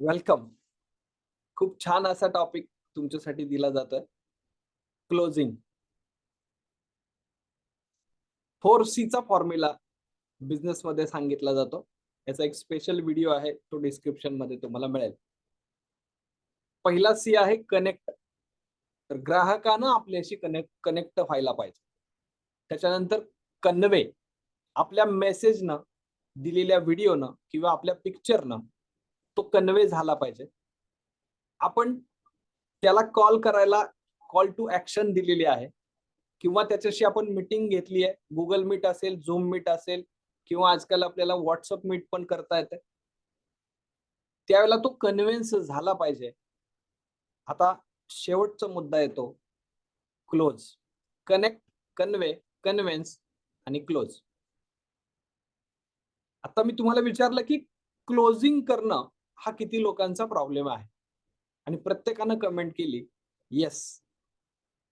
Welcome खूप छान असा टॉपिक तुमच्यासाठी दिला जातोय. क्लोजिंग फोर चा फॉर्म्युला बिझनेस मध्ये सांगितला जातो. याचा एक स्पेशल व्हिडिओ आहे तो डिस्क्रिप्शनमध्ये तुम्हाला मिळेल. पहिला सी आहे कनेक्ट तर ग्राहकानं आपल्याशी कनेक्ट कनेक्ट व्हायला पाहिजे. त्याच्यानंतर कन्वे आपल्या मेसेजनं दिलेल्या व्हिडिओनं किंवा आपल्या पिक्चरनं तो कन्वे झाला पाहिजे. आपण त्याला कॉल करायला कॉल टू ऍक्शन दिलेली आहे. किंवा त्याच्याशी आपण मीटिंग घेतली आहे. गुगल मीट असेल झूम मीट असेल किंवा आजकाल आपल्याला व्हॉट्सअप मीट पण करता येते. त्यावेळेला तो कन्व्हिन्स झाला पाहिजे. आता शेवटचा मुद्दा येतो. क्लोज कनेक्ट कन्वे कन्व्हिन्स आणि क्लोज आता मी तुम्हाला विचारलं की क्लोजिंग करणं हा किती लोकांचा प्रॉब्लेम आहे? आणि प्रत्येकानं कमेंट केली येस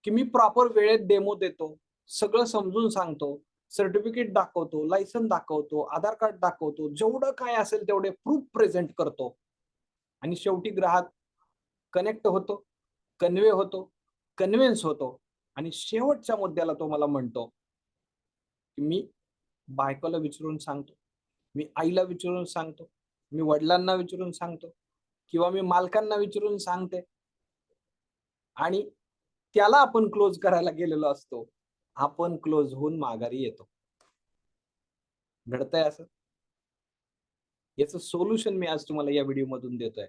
की मी प्रॉपर वेळेत डेमो देतो सगळं समजून सांगतो सर्टिफिकेट दाखवतो लायसन दाखवतो आधार कार्ड दाखवतो जेवढं काय असेल तेवढे प्रूफ प्रेझेंट करतो. आणि शेवटी ग्राहक कनेक्ट होतो कन्वे होतो कन्व्हिन्स होतो. आणि शेवटच्या मुद्द्याला तो मला म्हणतो की मी बायकोला विचारून सांगतो मी आईला विचारून सांगतो मी वडिलांना विचारून सांगतो किंवा मी मालकांना विचारून सांगते. आणि त्याला आपण क्लोज करायला गेलेलो असतो. आपण क्लोज होऊन माघारी येतो. घडतंय असं? याचं सोल्युशन मी आज तुम्हाला या व्हिडिओ मधून देतोय.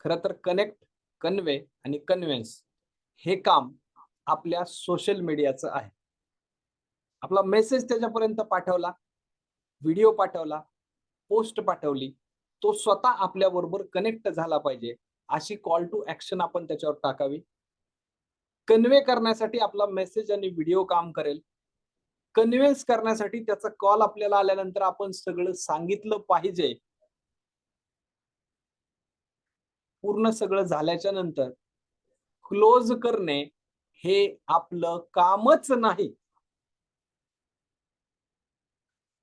खर तर कनेक्ट कन्वे आणि कन्व्हेन्स हे काम आपल्या सोशल मीडियाचं आहे. आपला मेसेज त्याच्यापर्यंत पाठवला व्हिडिओ पाठवला पोस्ट पाठवली तो स्वतः आपल्या बरोबर कनेक्ट झाला पाहिजे. अशी कॉल टू ऍक्शन आपण त्याच्यावर टाकावी. कन्वे करण्यासाठी आपला मेसेज आणि व्हिडिओ काम करेल. कन्व्हिन्स करण्यासाठी त्याचा कॉल आपल्याला आल्यानंतर आपण सगळं सांगितलं पाहिजे. पूर्ण सगळं झाल्याच्यानंतर क्लोज करणे हे आपलं कामच नाही.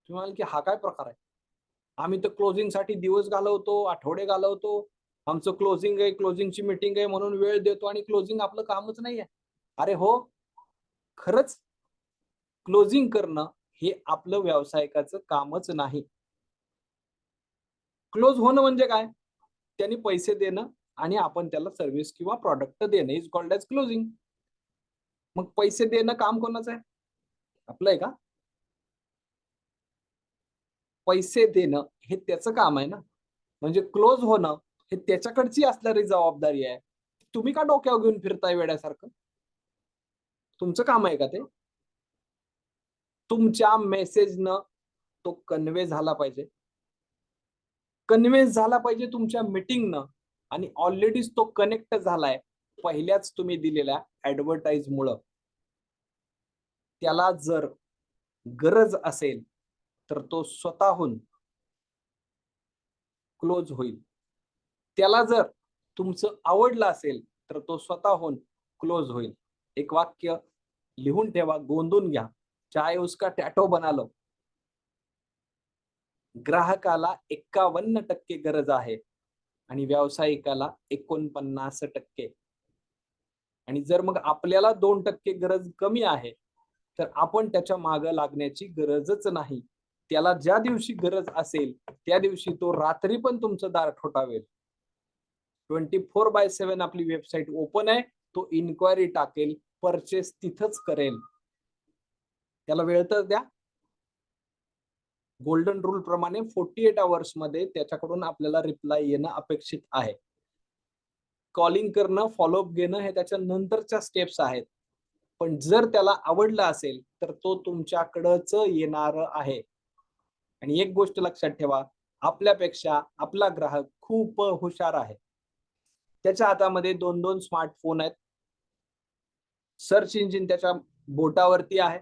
तुम्हाला की हा काय प्रकार आहे? आम्ही तर क्लोजिंगसाठी दिवस घालवतो आठवडे घालवतो. आमचं क्लोजिंग आहे क्लोजिंगची मीटिंग आहे म्हणून वेळ देतो आणि क्लोजिंग आपलं कामच नाही आहे. अरे हो खरंच क्लोजिंग करणं हे आपलं व्यावसायिकाचं कामच नाही. क्लोज होणं म्हणजे काय? त्यांनी पैसे देणं आणि आपण त्याला सर्व्हिस किंवा प्रॉडक्ट देणं. इज कॉल्ड एज क्लोजिंग मग पैसे देणं काम कोणाचं आहे? आपलं आहे का? पैसे देणं हे त्याचं काम आहे ना? म्हणजे क्लोज होणं हे त्याच्याकडची असणारी जबाबदारी आहे. तुम्ही का डोक्यावर घेऊन फिरताय वेड्यासारखं? तुमचं काम आहे का ते? तुमच्या मेसेजनं तो कन्वे झाला पाहिजे. कन्व्हिन्स झाला पाहिजे तुमच्या मिटिंगनं आणि ऑलरेडीच तो कनेक्ट झालाय पहिल्याच तुम्ही दिलेल्या ऍडव्हर्टाईज मुळे. त्याला जर गरज असेल तर तो स्वतःहून क्लोज होईल. त्याला जर तुमचं आवडलं असेल तर तो स्वतःहून क्लोज होईल. एक वाक्य लिहून ठेवा गोंदून घ्या. चाय उसका टॅटो बनालो. ग्राहकाला एक्कावन्न टक्के गरज आहे आणि व्यावसायिकाला एकोणपन्नास टक्के. आणि जर मग आपल्याला दोन टक्के गरज कमी आहे तर आपण त्याच्या माग लागण्याची गरजच नाही. त्याला ज्या दिवशी गरज असेल त्या दिवशी तो रात्री पण तुमचं दार ठोठावेल. ट्वेंटी फोर बाय सेव्हन आपली वेबसाईट ओपन आहे तो इन्क्वायरी टाकेल परचेस तिथंच करेल. त्याला वेळ तर द्या. गोल्डन रूल प्रमाणे फोर्टी एट आवर्समध्ये त्याच्याकडून आपल्याला रिप्लाय येणं अपेक्षित आहे. कॉलिंग करणं फॉलोअप घेणं हे त्याच्या नंतरच्या स्टेप्स आहेत. पण जर त्याला आवडलं असेल तर तो तुमच्याकडच येणार आहे. आणि एक गोष्ट लक्षात ठेवा आपल्यापेक्षा आपला ग्राहक खूप हुशार आहे. त्याच्या हातामध्ये दोन दोन स्मार्टफोन आहेत. सर्च इंजिन त्याच्या बोटावरती आहे.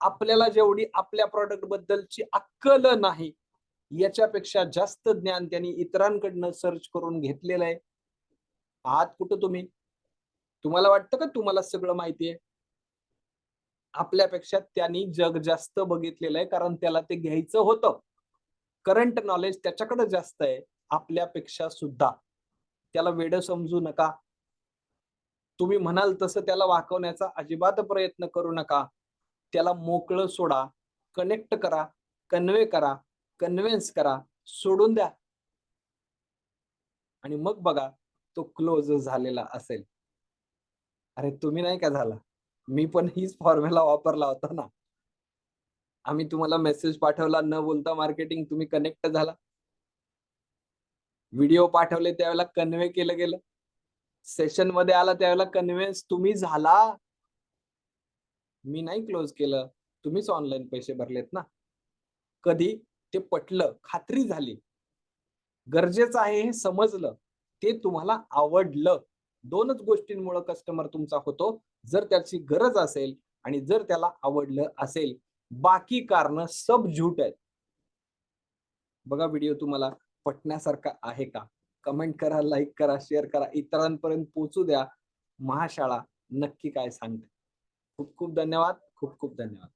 आपल्याला जेवढी आपल्या प्रॉडक्ट बद्दलची अक्कल नाही याच्यापेक्षा जास्त ज्ञान त्यांनी इतरांकडनं सर्च करून घेतलेलं आहे. आहात कुठं तुम्ही? तुम्हाला वाटतं का तुम्हाला सगळं माहिती आहे? आपल्यापेक्षा त्यांनी जग जास्त बघितलेलं आहे कारण त्याला ते घ्यायचं होतं. करंट नॉलेज त्याच्याकडे जास्त आहे आपल्यापेक्षा सुद्धा. त्याला वेड समजू नका. तुम्ही म्हणाल तसं त्याला वाकवण्याचा अजिबात प्रयत्न करू नका. त्याला मोकळं सोडा कनेक्ट करा कन्वे करा कन्व्हिन्स करा सोडून द्या. आणि मग बघा तो क्लोज झालेला असेल. अरे तुम्ही नाही का झाला? मी पण हीच फॉर्म्युला वापरला होता ना. आम्ही तुम्हाला मेसेज पाठवला न बोलता मार्केटिंग तुम्ही कनेक्ट झाला. व्हिडिओ पाठवले त्यावेळेला कन्व्हे केलं गेलं. सेशनमध्ये आला त्यावेळेला कन्व्हेन्स तुम्ही झाला. मी नाही क्लोज केलं. तुम्हीच ऑनलाईन पैसे भरलेत ना. कधी? ते पटलं खात्री झाली. गरजेचं आहे हे समजलं. ते तुम्हाला आवडलं. दोनच गोष्टींमुळे कस्टमर तुमचा होतो. जर त्याची गरज असेल आणि जर त्याला आवडलं असेल. बाकी कारण सब झूट आहेत. बघा व्हिडिओ तुम्हाला पटण्यासारखा आहे का? कमेंट करा लाईक करा शेअर करा. इतरांपर्यंत पोहोचू द्या. महाशाळा नक्की काय सांगते. खूप खूप धन्यवाद. खूप खूप धन्यवाद.